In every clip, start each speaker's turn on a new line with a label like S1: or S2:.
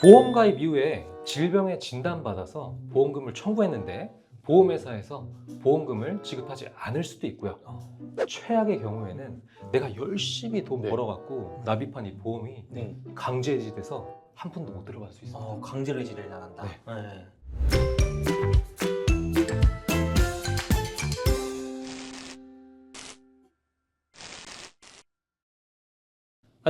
S1: 보험 가입 이후에 질병에 진단받아서 보험금을 청구했는데 보험회사에서 보험금을 지급하지 않을 수도 있고요. 최악의 경우에는 내가 열심히 돈
S2: 네.
S1: 벌어갖고 납입한 이 보험이
S2: 네.
S1: 강제 해지돼서 한 푼도 못 들어갈 수 있어요.
S3: 어, 강제로 해지를 당한다.
S1: 네.
S3: 네.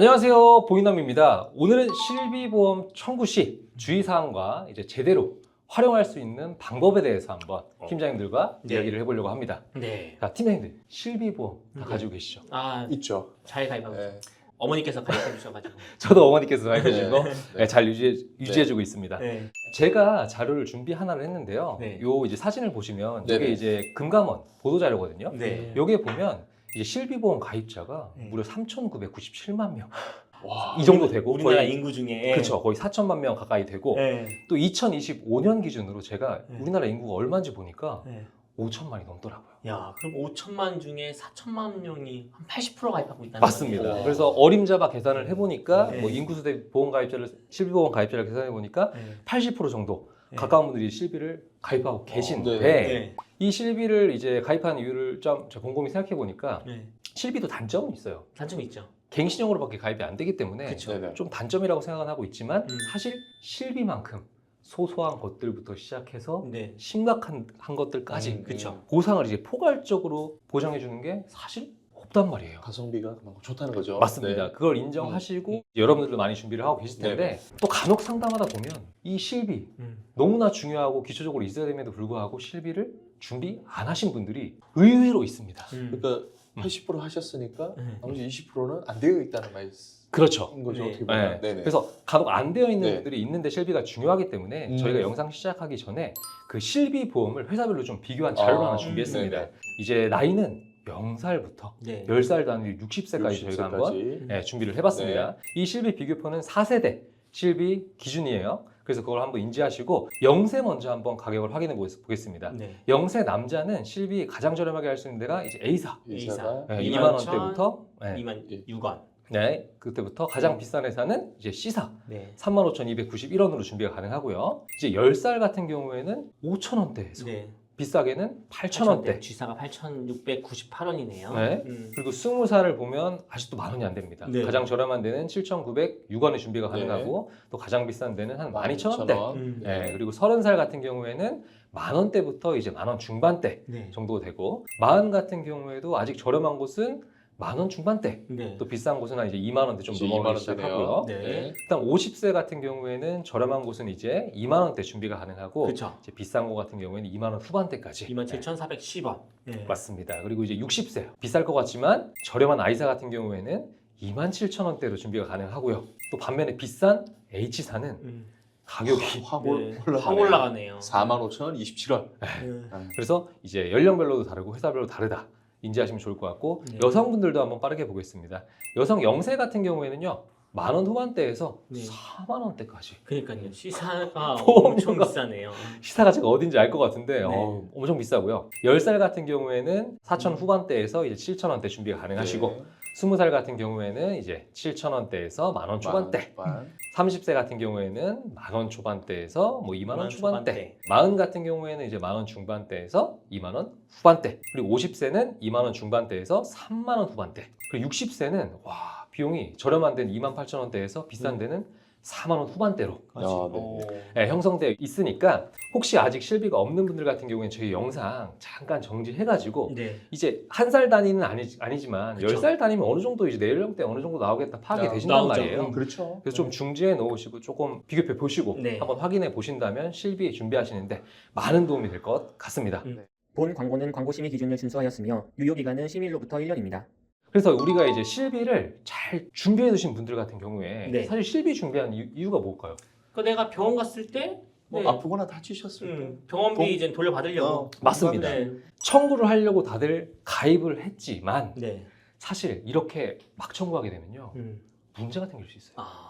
S1: 안녕하세요 보이남입니다. 오늘은 실비보험 청구 시 주의사항과 이제 제대로 활용할 수 있는 방법에 대해서 한번
S2: 어.
S1: 팀장님들과
S3: 네.
S1: 이야기를 해보려고 합니다.
S3: 네.
S1: 자 팀장님들 실비보험 다
S3: 네.
S1: 가지고 계시죠?
S3: 아,
S2: 있죠.
S3: 잘 가입하고 있어요.
S2: 네.
S3: 어머니께서 가입해 주셔가지고.
S1: 저도 어머니께서 가입해 주신 거
S2: 네.
S1: 잘 유지해, 유지해주고 있습니다.
S3: 네.
S1: 제가 자료를 준비 하나를 했는데요.
S3: 네.
S1: 요 이제 사진을 보시면 이게
S2: 네네.
S1: 이제 금감원 보도 자료거든요.
S3: 네.
S1: 여기에 보면 이제 실비보험 가입자가
S3: 네.
S1: 무려 3,997만 명.
S2: 와.
S1: 이 정도 되고
S3: 우리나라
S1: 거의
S3: 인구 중에.
S1: 그렇죠. 거의 4천만 명 가까이 되고
S3: 네.
S1: 또 2025년 기준으로 제가
S3: 네.
S1: 우리나라 인구가 얼마인지 보니까
S3: 네.
S1: 5천만이 넘더라고요.
S3: 야, 그럼 5천만 중에 4천만 명이 한 80% 가입하고 있다는
S1: 맞습니다.
S3: 거네요.
S1: 그래서 어림잡아 계산을 해보니까
S3: 네.
S1: 뭐 인구수 대 보험 가입자를 실비보험 가입자를 계산해 보니까
S3: 네.
S1: 80% 정도
S3: 네.
S1: 가까운 분들이 실비를 가입하고 계신데
S2: 네.
S3: 네.
S1: 이 실비를 이제 가입한 이유를 좀 제가 곰곰이 생각해 보니까
S3: 네.
S1: 실비도 단점은 있어요.
S3: 단점이 있죠.
S1: 갱신형으로밖에 가입이 안 되기 때문에
S3: 그쵸.
S2: 네네.
S1: 좀 단점이라고 생각은 하고 있지만
S3: 음.
S1: 사실 실비만큼 소소한 것들부터 시작해서
S3: 네.
S1: 심각한 한 것들까지
S2: 음,
S3: 그쵸.
S1: 보상을 이제 포괄적으로 보장해 주는 게 사실 없단 말이에요.
S2: 가성비가 그만큼 좋다는 거죠.
S1: 맞습니다.
S2: 네.
S1: 그걸 인정하시고 여러분들도 많이 준비를 하고 계실 텐데 또 간혹 상담하다 보면 이 실비
S3: 음.
S1: 너무나 중요하고 기초적으로 있어야 됨에도 불구하고 실비를 준비 안 하신 분들이 의외로 있습니다.
S3: 음.
S2: 그러니까
S1: 음.
S2: 80% 하셨으니까
S3: 네.
S2: 나머지 20%는 안 되어 있다는 말인
S1: 그렇죠.
S2: 거죠.
S3: 네.
S2: 어떻게
S1: 네.
S2: 보면. 네네.
S1: 그래서 간혹 안 되어 있는
S2: 네.
S1: 분들이 있는데 실비가 중요하기 때문에
S2: 음.
S1: 저희가 영상 시작하기 전에 그 실비 보험을 회사별로 좀 비교한 자료를
S2: 아,
S1: 하나 준비했습니다.
S2: 네네.
S1: 이제 나이는 0살부터
S3: 네.
S1: 10살 단위 60세까지 저희가 한번
S2: 60세까지.
S1: 네, 준비를 해봤습니다. 이 실비 비교표는 4세대 실비 기준이에요. 그래서 그걸 한번 인지하시고 0세 먼저 한번 가격을 확인해 보겠- 보겠습니다.
S3: 네.
S1: 0세 남자는 실비 가장 저렴하게 할 수 있는 데가 이제 A사.
S2: 의사가
S1: 네,
S3: 2만
S1: 2만 원대부터 네,
S3: 2만
S2: 예.
S3: 6원.
S1: 네, 그때부터 가장 비싼 회사는 이제 C사.
S3: 네.
S1: 35,291원으로 준비가 가능하고요. 이제 10살 같은 경우에는 5,000원대에서
S3: 네.
S1: 비싸게는 8,000원대.
S3: G사가 8,698원이네요.
S1: 네.
S3: 음.
S1: 그리고 20살을 보면 아직도 만 원이 안 됩니다.
S3: 네.
S1: 가장 저렴한 데는 7,906원에 준비가 가능하고 또 가장 비싼 데는 한 12,000원대.
S2: 원.
S3: 음.
S1: 네, 그리고 30살 같은 경우에는 만 원대부터 이제 만 원 중반대
S3: 네.
S1: 정도 되고 마흔 같은 경우에도 아직 저렴한 곳은 만 원 중반대
S3: 네.
S1: 또 비싼 곳은 한 이제 2만 원대 좀 넘어가기
S2: 2만.
S1: 시작하고요.
S3: 네.
S1: 일단 50세 같은 경우에는 저렴한 곳은 이제 2만 원대 준비가 가능하고
S3: 그렇죠.
S1: 이제 비싼 곳 같은 경우에는 2만 원 후반대까지
S3: 27,410원. 네.
S1: 네, 맞습니다. 그리고 이제 60세 비쌀 것 같지만 저렴한 아이사 같은 경우에는 2만 7천 원대로 준비가 가능하고요. 또 반면에 비싼 H사는
S3: 음.
S1: 가격이
S2: 확
S3: 네.
S2: 올라가네요.
S3: 확 올라가네요.
S2: 4만 5천 원 27원.
S3: 네.
S1: 그래서 이제 연령별로도 다르고 회사별로 다르다. 인지하시면 좋을 것 같고
S3: 네.
S1: 여성분들도 한번 빠르게 보겠습니다. 여성 영세 같은 경우에는요. 만 원 후반대에서
S3: 네.
S1: 4만 원대까지
S3: 그러니까요. 시사가
S1: 보험료가-
S3: 엄청 비싸네요.
S1: 시사가 제가 어딘지 알 것 같은데
S3: 네.
S1: 어, 엄청 비싸고요. 10살 같은 경우에는 4천
S3: 음.
S1: 후반대에서 이제 7천 원대 준비가 가능하시고
S2: 네.
S1: 20살 같은 경우에는 이제 7천 원대에서 만 원 초반대.
S2: 만 원.
S1: 30세 같은 경우에는 만 원 초반대에서 뭐 2만
S3: 원만
S1: 초반대.
S3: 초반대.
S1: 마흔 같은 경우에는 이제 만 원 중반대에서 2만 원 후반대. 그리고 50세는 2만 원 중반대에서 3만 원 후반대. 그리고 60세는 와 비용이 저렴한 데는 2만 8천 원대에서 비싼
S3: 음.
S1: 데는 4만 원 후반대로
S2: 아, 네.
S3: 오.
S1: 네, 형성되어 있으니까 혹시 아직 실비가 없는 분들 같은 경우에는 저희 영상 잠깐 정지해가지고
S3: 네.
S1: 이제 한 살 단위는 아니, 아니 지만
S3: 그쵸.
S1: 열 살 단위면 어느 정도 이제 내 연령대 어느 정도 나오겠다 파악이
S2: 나-
S1: 되신단
S3: 나오죠.
S1: 말이에요.
S3: 음.
S2: 그렇죠.
S1: 그래서 좀 중지해 놓으시고 조금 비교표 보시고
S3: 네.
S1: 한번 확인해 보신다면 실비 준비하시는데 많은 도움이 될 것 같습니다.
S3: 음.
S4: 본 광고는 광고 심의 기준을 준수하였으며 유효 기간은 심의일로부터 1년입니다.
S1: 그래서 우리가 이제 실비를 잘 준비해 두신 분들 같은 경우에
S3: 네.
S1: 사실 실비 준비한 이유, 이유가 뭘까요?
S3: 그 내가 병원 갔을 때
S2: 뭐
S3: 네.
S2: 아프거나 다치셨을 때.
S3: 음, 병원비
S2: 돈-
S3: 이제 돌려받으려고.
S2: 어,
S1: 맞습니다.
S3: 네.
S1: 청구를 하려고 다들 가입을 했지만
S3: 네.
S1: 사실 이렇게 막 청구하게 되면요
S3: 음.
S1: 문제가 생길 수 있어요.
S3: 아,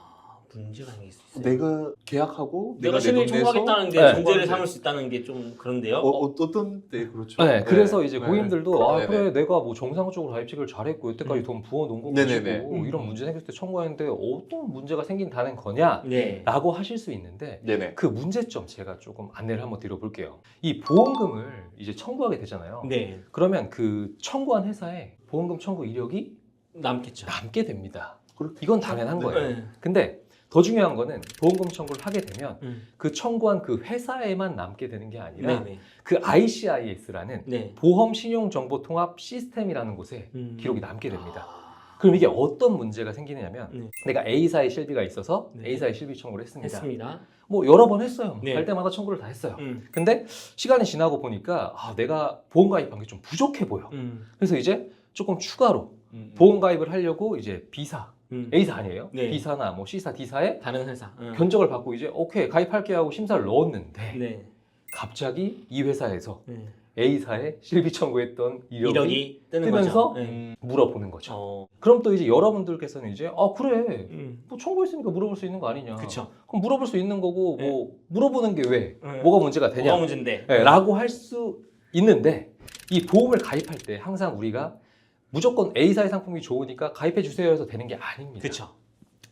S3: 문제가 생길 수 있어요.
S2: 내가 계약하고
S3: 내가
S2: 내
S3: 실비
S2: 돈 내서
S3: 청구하겠다는 게
S1: 네.
S3: 전제를 삼을 수 있다는 게 좀 그런데요.
S2: 어, 어, 어떤 때 그렇죠?
S1: 네, 그래서 이제
S2: 네.
S1: 고객님들도 아
S2: 네네.
S1: 그래 내가 뭐 정상적으로 가입책을 잘했고 여태까지
S3: 음.
S1: 돈 부어 놓은 거
S2: 네네네.
S1: 가지고
S3: 음.
S1: 이런 문제 생겼을 때 청구하는데 어떤 문제가 생긴다는 거냐
S3: 네.
S1: 라고 하실 수 있는데
S2: 네네.
S1: 그 문제점 제가 조금 안내를 한번 드려볼게요 이 보험금을 이제 청구하게 되잖아요
S3: 네.
S1: 그러면 그 청구한 회사에 보험금 청구 이력이
S3: 남겠죠.
S1: 남게 됩니다 이건 당연한
S2: 네.
S1: 거예요
S3: 네.
S1: 근데 더 중요한 거는 보험금 청구를 하게 되면
S3: 음.
S1: 그 청구한 그 회사에만 남게 되는 게 아니라
S3: 네.
S1: 그 ICIS라는
S3: 네.
S1: 보험 신용 정보 통합 시스템이라는 곳에
S3: 음.
S1: 기록이 남게 됩니다.
S3: 아,
S1: 그럼 이게 어떤 문제가 생기냐면
S3: 네.
S1: 내가 A사의 실비가 있어서
S3: 네.
S1: A사의 실비 청구를 했습니다.
S3: 했습니다.
S1: 뭐 여러 번 했어요.
S3: 네.
S1: 갈 때마다 청구를 다 했어요.
S3: 음.
S1: 근데 시간이 지나고 보니까 아, 내가 보험 가입한 게 좀 부족해 보여.
S3: 음.
S1: 그래서 이제 조금 추가로
S2: 음.
S1: 보험 가입을 하려고 이제 B사,
S3: 음.
S1: A사 아니에요?
S3: 네.
S1: B사나 뭐 C사, D사에
S3: 다른 회사. 음.
S1: 견적을 받고 이제 오케이 가입할게 하고 심사를 넣었는데
S3: 네.
S1: 갑자기 이 회사에서
S3: 네.
S1: A사에 실비 청구했던 이력이,
S3: 이력이 뜨는
S1: 뜨면서
S3: 거죠. 네.
S2: 음.
S1: 물어보는 거죠.
S3: 어.
S1: 그럼 또 이제 여러분들께서는 이제 아 그래
S3: 음.
S1: 뭐 청구했으니까 물어볼 수 있는 거 아니냐.
S3: 그쵸.
S1: 그럼 물어볼 수 있는 거고
S3: 네.
S1: 뭐 물어보는 게 왜
S3: 네.
S1: 뭐가 문제가 되냐?
S3: 뭐가 문제인데?
S1: 네, 라고 할 수 있는데 이 보험을 가입할 때 항상 우리가 무조건 A사의 상품이 좋으니까 가입해 주세요 해서 되는 게 아닙니다.
S3: 그쵸.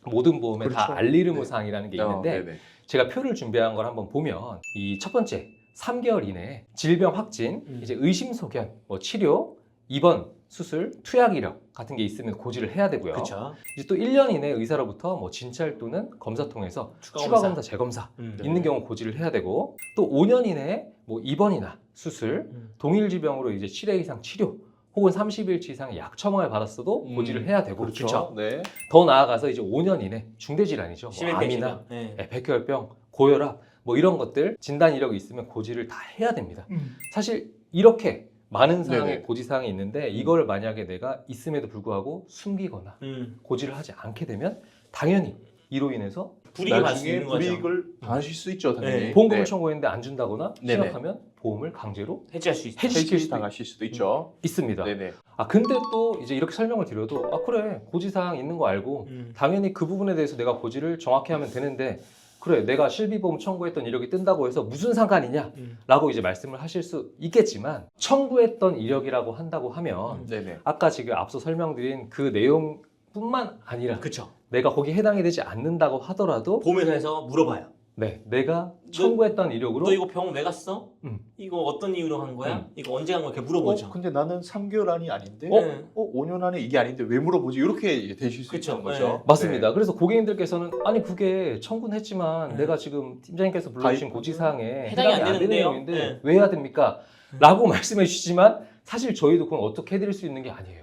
S1: 모든 보험에 다
S2: 그렇죠.
S1: 알리르무
S2: 네.
S1: 사항이라는 게
S2: 어,
S1: 있는데
S2: 네네.
S1: 제가 표를 준비한 걸 한번 보면 이 첫 번째 3개월 이내에 질병 확진,
S3: 음.
S1: 이제 의심 소견, 뭐 치료, 입원, 수술, 투약 이력 같은 게 있으면 고지를 해야 되고요.
S3: 그쵸.
S1: 이제 또 1년 이내 의사로부터 뭐 진찰 또는 검사 통해서
S3: 추가
S1: 추가
S3: 검사.
S1: 검사, 재검사
S3: 음.
S1: 있는 경우 고지를 해야 되고 또 5년 이내에 뭐 입원이나 수술,
S3: 음.
S1: 동일 질병으로 이제 7회 이상 치료 혹은 30일치 이상의 약 처방을 받았어도
S2: 음,
S1: 고지를 해야 되고
S2: 그렇죠. 네.
S1: 더 나아가서 이제 5년 이내 중대 질환이죠. 뭐 암이나.
S3: 네.
S1: 네, 백혈병, 고혈압 뭐 이런 것들 진단 이력이 있으면 고지를 다 해야 됩니다.
S3: 음.
S1: 사실 이렇게 많은 사항의. 고지 사항이 있는데 이걸 만약에 내가 있음에도 불구하고 숨기거나
S3: 음.
S1: 고지를 하지 않게 되면 당연히 이로 인해서
S3: 불이익을 받을 수
S2: 나중에
S3: 있는 거죠.
S2: 불이익을 당하실 수 있죠, 당연히.
S3: 네.
S1: 보험금을
S2: 네.
S1: 청구했는데 안 준다거나
S2: 네네.
S1: 심각하면 보험을 강제로
S3: 해지할 수 있죠.
S1: 해지시킬
S2: 해지
S1: 수도
S2: 당하실 수도 있죠.
S1: 있습니다.
S2: 네네.
S1: 아 근데 또 이제 이렇게 설명을 드려도 아 그래 고지 사항 있는 거 알고
S3: 음.
S1: 당연히 그 부분에 대해서 내가 고지를 정확히 하면 되는데 그래 내가 실비보험 청구했던 이력이 뜬다고 해서 무슨 상관이냐
S3: 음.
S1: 라고 이제 말씀을 하실 수 있겠지만 청구했던 이력이라고 한다고 하면
S3: 음.
S2: 네네.
S1: 아까 지금 앞서 설명드린 그 내용뿐만 아니라
S3: 그쵸.
S1: 내가 거기 해당이 되지 않는다고 하더라도
S3: 보험회사에서 물어봐요.
S1: 네 내가 청구했던 이력으로
S3: 너 이거 병원 왜 갔어?
S1: 음.
S3: 이거 어떤 이유로 한 거야?
S1: 음.
S3: 이거 언제 간 거야? 이렇게 물어보죠.
S2: 어, 근데 나는 3개월 안이 아닌데,
S3: 어?
S2: 어, 어, 5년 안에 이게 아닌데 왜 물어보지? 이렇게 되실 수
S3: 그쵸.
S2: 있는 거죠.
S3: 네.
S1: 맞습니다. 그래서 고객님들께서는 아니 그게 청구는 했지만
S3: 네.
S1: 내가 지금 팀장님께서 불러주신 고지사항에
S3: 해당이 안
S1: 되는. 내용인데
S3: 네.
S1: 왜 해야 됩니까?
S3: 음.
S1: 라고 말씀해 주시지만 사실 저희도 그건 어떻게 해드릴 수 있는 게 아니에요.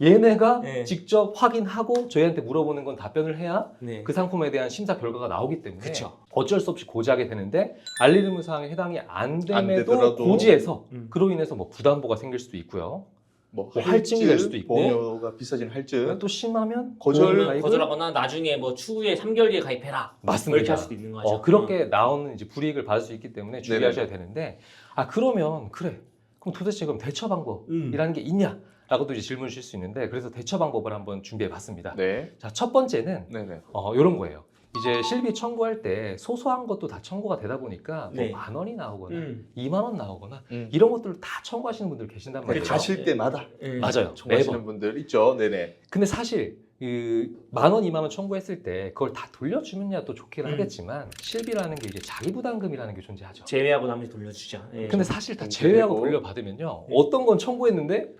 S1: 얘네가
S3: 네.
S1: 직접 확인하고 저희한테 물어보는 건 답변을 해야
S3: 네.
S1: 그 상품에 대한 심사 결과가 나오기 때문에
S3: 그쵸.
S1: 어쩔 수 없이 고지하게 되는데 알리르무 사항에 해당이 안 됨에도
S2: 되더라도
S1: 고지해서
S3: 음.
S1: 그로 인해서 뭐 부담보가 생길 수도 있고요.
S2: 뭐,
S1: 뭐 할증이 될 수도 있고.
S2: 보험료가 비싸진 할증.
S1: 또 심하면
S2: 거절-
S1: 보험 가입을-
S3: 거절하거나 나중에 뭐 추후에 3개월 뒤에 가입해라. 뭐
S1: 맞습니다.
S3: 이렇게 할 수도 있는 거죠.
S1: 어, 그렇게 나오는 이제 불이익을 받을 수 있기 때문에 주의하셔야 되는데 아 그러면 그래 그럼 도대체 그럼 대처 방법이라는
S3: 음.
S1: 게 있냐 라고도 이제 질문 주실 수 있는데 그래서 대처 방법을 한번 준비해 봤습니다.
S2: 네.
S1: 자 첫 번째는
S2: 네네.
S1: 어, 이런 거예요. 이제 실비 청구할 때 소소한 것도 다 청구가 되다 보니까
S3: 네.
S1: 뭐 만 원이 나오거나
S3: 음.
S1: 2만 원 나오거나
S2: 음.
S1: 이런 것들을 다 청구하시는 분들 계신단 말이에요.
S3: 그렇죠.
S2: 가실 때마다
S3: 음.
S1: 맞아요.
S2: 청구하시는
S1: 매번.
S2: 분들 있죠. 네네.
S1: 근데 사실 그만 원, 2만 원 청구했을 때 그걸 다 돌려주면야 또 좋긴
S3: 음.
S1: 하겠지만 실비라는 게 이제 자기 부담금이라는 게 존재하죠.
S3: 제외하고 나머지 돌려주죠. 예.
S1: 근데 사실
S2: 다좀
S1: 제외하고. 돌려받으면요
S3: 네.
S1: 어떤 건 청구했는데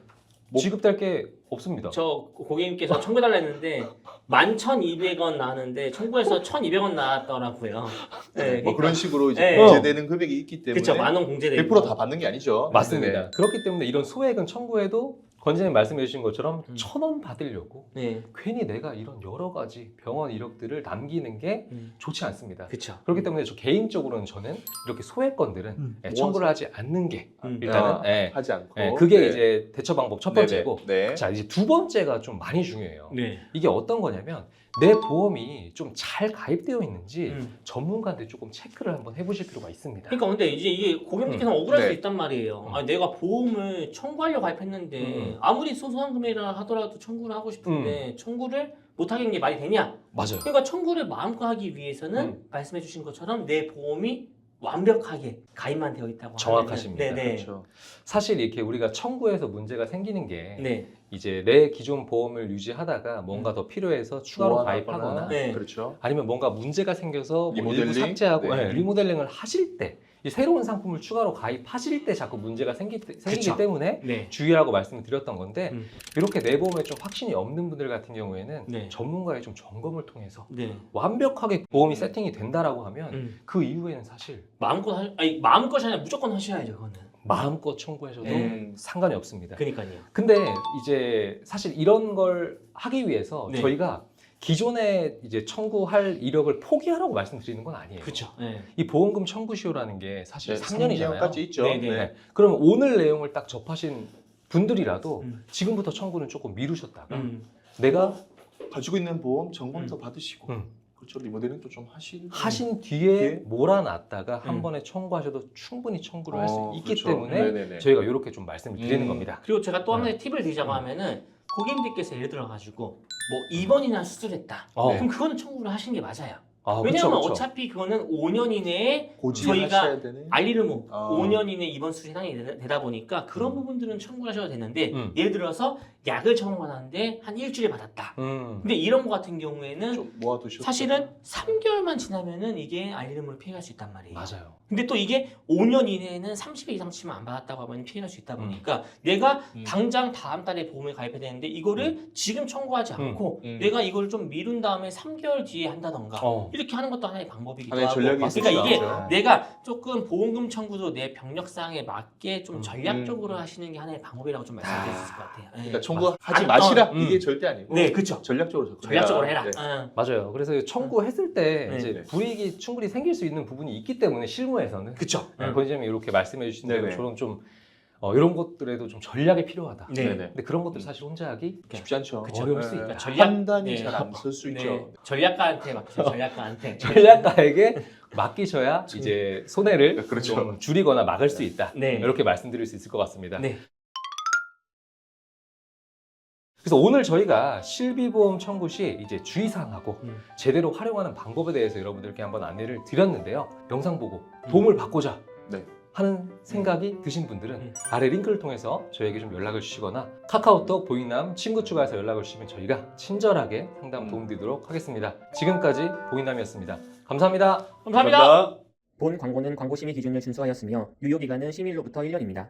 S2: 뭐-
S1: 지급될 게 없습니다.
S3: 저 고객님께서 청구해달라 했는데 11,200원 나왔는데 청구해서 1,200원 나왔더라고요. 네,
S2: 뭐 그런 식으로 이제
S3: 네.
S2: 공제되는 금액이 있기 때문에
S3: 그렇죠. 만원 공제되고
S2: 100%다 받는 게 아니죠.
S1: 맞습니다.
S2: 네네.
S1: 그렇기 때문에 이런 소액은 청구해도 권재님 말씀해 주신 것처럼
S3: 음.
S1: 천원 받으려고
S3: 네.
S1: 괜히 내가 이런 여러 가지 병원 이력들을 남기는 게
S3: 음.
S1: 좋지 않습니다.
S3: 그렇죠.
S1: 그렇기 때문에 저 개인적으로는 저는 이렇게 소액건들은
S3: 음.
S1: 예, 청구를 하지 않는 게
S3: 음.
S1: 일단은
S2: 아,
S1: 예,
S2: 하지 않고
S1: 예, 그게
S2: 네.
S1: 이제 대처 방법 첫
S2: 네네.
S1: 번째고
S2: 네.
S1: 자 이제 두 번째가 좀 많이 중요해요.
S3: 네.
S1: 이게 어떤 거냐면 내 보험이 좀 잘 가입되어 있는지
S3: 음.
S1: 전문가한테 조금 체크를 한번 해보실 필요가 있습니다.
S3: 그러니까 근데 이제 이게 고객님께서 는 억울할
S2: 네.
S3: 수 있단 말이에요.
S1: 음.
S3: 아, 내가 보험을 청구하려고 가입했는데
S1: 음.
S3: 아무리 소소한 금액이라 하더라도 청구를 하고 싶은데 청구를 못 하겠는 게 말이 되냐?
S1: 맞아요.
S3: 그러니까 청구를 마음껏 하기 위해서는
S1: 음.
S3: 말씀해 주신 것처럼 내 보험이 완벽하게 가입만 되어 있다고
S1: 정확하십니다.
S3: 하면은- 네네.
S2: 그렇죠.
S1: 사실 이렇게 우리가 청구해서 문제가 생기는 게
S3: 네.
S1: 이제 내 기존 보험을 유지하다가 뭔가 더 필요해서 추가로
S2: 보완하거나,
S1: 가입하거나
S3: 네.
S2: 그렇죠.
S1: 아니면 뭔가 문제가 생겨서 뭐 일부
S2: 리모델링?
S1: 삭제하고
S2: 네.
S1: 네, 리모델링을 하실 때 이 새로운 상품을 추가로 가입하실 때 자꾸 문제가 생기, 생기 기
S3: 그쵸.
S1: 때문에
S3: 네.
S1: 주의라고 말씀을 드렸던 건데
S3: 음.
S1: 이렇게 내 보험에 좀 확신이 없는 분들 같은 경우에는
S3: 네.
S1: 전문가의 좀 점검을 통해서
S3: 네.
S1: 완벽하게 보험이
S2: 음.
S1: 세팅이 된다라고 하면
S3: 음.
S1: 그 이후에는 사실
S3: 마음껏 하, 아니 마음껏이 아니라 무조건 하셔야죠, 그거는.
S1: 마음껏 청구하셔도
S3: 네.
S1: 상관이 없습니다.
S3: 그러니까요.
S1: 근데 이제 사실 이런 걸 하기 위해서
S3: 네.
S1: 저희가 기존에 이제 청구할 이력을 포기하라고 말씀드리는 건 아니에요.
S3: 그렇죠. 네.
S1: 이 보험금 청구 시효라는 게 사실
S2: 네,
S1: 3년이잖아요.
S2: 3년까지 있죠.
S3: 네 네.
S1: 네. 그러면 오늘 내용을 딱 접하신 분들이라도
S3: 음.
S1: 지금부터 청구는 조금 미루셨다가
S3: 음.
S1: 내가
S2: 가지고 있는 보험 점검 더
S3: 음.
S2: 받으시고
S1: 음.
S2: 그렇죠. 리모델링도 좀 하시고
S1: 하신 뒤에
S2: 뒤에?
S1: 몰아놨다가 한
S3: 음.
S1: 번에 청구하셔도 충분히 청구를 할 수
S2: 어,
S1: 있기
S2: 그렇죠.
S1: 때문에
S2: 네네네.
S1: 저희가 이렇게 좀 말씀을 드리는
S2: 음.
S1: 겁니다.
S3: 그리고 제가 또한
S1: 네.
S3: 가지 팁을 드리자고 하면은 고객님들께서 예를 들어 가지고 뭐 입원이나 수술했다.
S1: 어.
S3: 그럼 그거는 청구를 하시는 게 맞아요.
S1: 아,
S3: 왜냐하면
S1: 그쵸, 그쵸.
S3: 어차피 그거는 5년 이내에
S2: 고지
S3: 저희가
S2: 하셔야 되네.
S3: 알리르모
S2: 아.
S3: 5년 이내 입원 수술 상이 되다 보니까 그런
S2: 음.
S3: 부분들은 청구하셔도 되는데
S1: 음.
S3: 예를 들어서 약을 처방받았는데 한 일주일 받았다.
S1: 음.
S3: 근데 이런 거 같은 경우에는
S2: 좀 모아두셨죠.
S3: 사실은 3개월만 지나면은 이게 알리르모를 피해갈 수 있단 말이에요.
S1: 맞아요.
S3: 근데 또 이게 5년 이내에는 30일 이상 치면 안 받았다고 하면 피해갈 수 있다 보니까 내가
S2: 음.
S3: 당장 다음 달에 보험을 가입해야 되는데 이거를 지금 청구하지
S1: 음.
S3: 않고
S2: 음.
S3: 내가 이걸 좀 미룬 다음에 3개월 뒤에 한다던가
S1: 어.
S3: 이렇게 하는 것도 하나의 방법이기도
S2: 하나의
S3: 하고
S2: 전략이
S3: 그러니까 이게
S2: 수 있죠.
S3: 내가 조금 보험금 청구도 내 병력사항에 맞게 좀
S1: 음.
S3: 전략적으로 하시는 게 하나의 방법이라고 좀 말씀드릴 수 있을 것 같아요. 네.
S2: 그러니까 청구하지
S3: 아,
S2: 마시라
S1: 어, 음.
S2: 이게 절대 아니고
S3: 네, 그렇죠.
S2: 전략적으로 접근해라.
S3: 전략적으로 해라.
S2: 네.
S3: 응.
S1: 맞아요. 그래서 청구했을 때
S3: 네.
S1: 이제
S2: 네.
S1: 불이익이 충분히 생길 수 있는 부분이 있기 때문에 실무에서는
S3: 그쵸.
S1: 네, 권희장님이 이렇게 말씀해 주신 대로
S2: 네네.
S1: 저런 좀 어, 이런 것들에도 좀 전략이 필요하다.
S3: 네.
S2: 네네.
S1: 근데 그런 것들 사실 혼자 하기
S2: 쉽지 않죠.
S3: 그쵸.
S1: 어려울 수
S2: 네.
S1: 있다.
S3: 전략-
S2: 판단이
S3: 네.
S2: 잘 안 쓸수
S3: 네.
S2: 있죠.
S3: 전략가한테 맡기세요. 전략가한테.
S1: 전략가에게 맡기셔야 이제 손해를
S2: 그렇죠.
S1: 좀 줄이거나 막을 수 있다.
S3: 네.
S1: 이렇게 말씀드릴 수 있을 것 같습니다.
S3: 네.
S1: 그래서 오늘 저희가 실비보험 청구 시 이제 주의사항하고
S3: 음.
S1: 제대로 활용하는 방법에 대해서 여러분들께 한번 안내를 드렸는데요. 영상 보고 도움을 받고자
S2: 네.
S1: 하는 생각이 드신 분들은
S3: 음.
S1: 아래 링크를 통해서 저에게 좀 연락을 주시거나 카카오톡 보이남 친구 추가해서 연락을 주시면 저희가 친절하게 상담
S2: 음.
S1: 도움드리도록 하겠습니다. 지금까지 보이남이었습니다. 감사합니다.
S3: 감사합니다.
S4: 본 광고는 광고 심의 기준을 준수하였으며 유효 기간은 심의일로부터 1년입니다.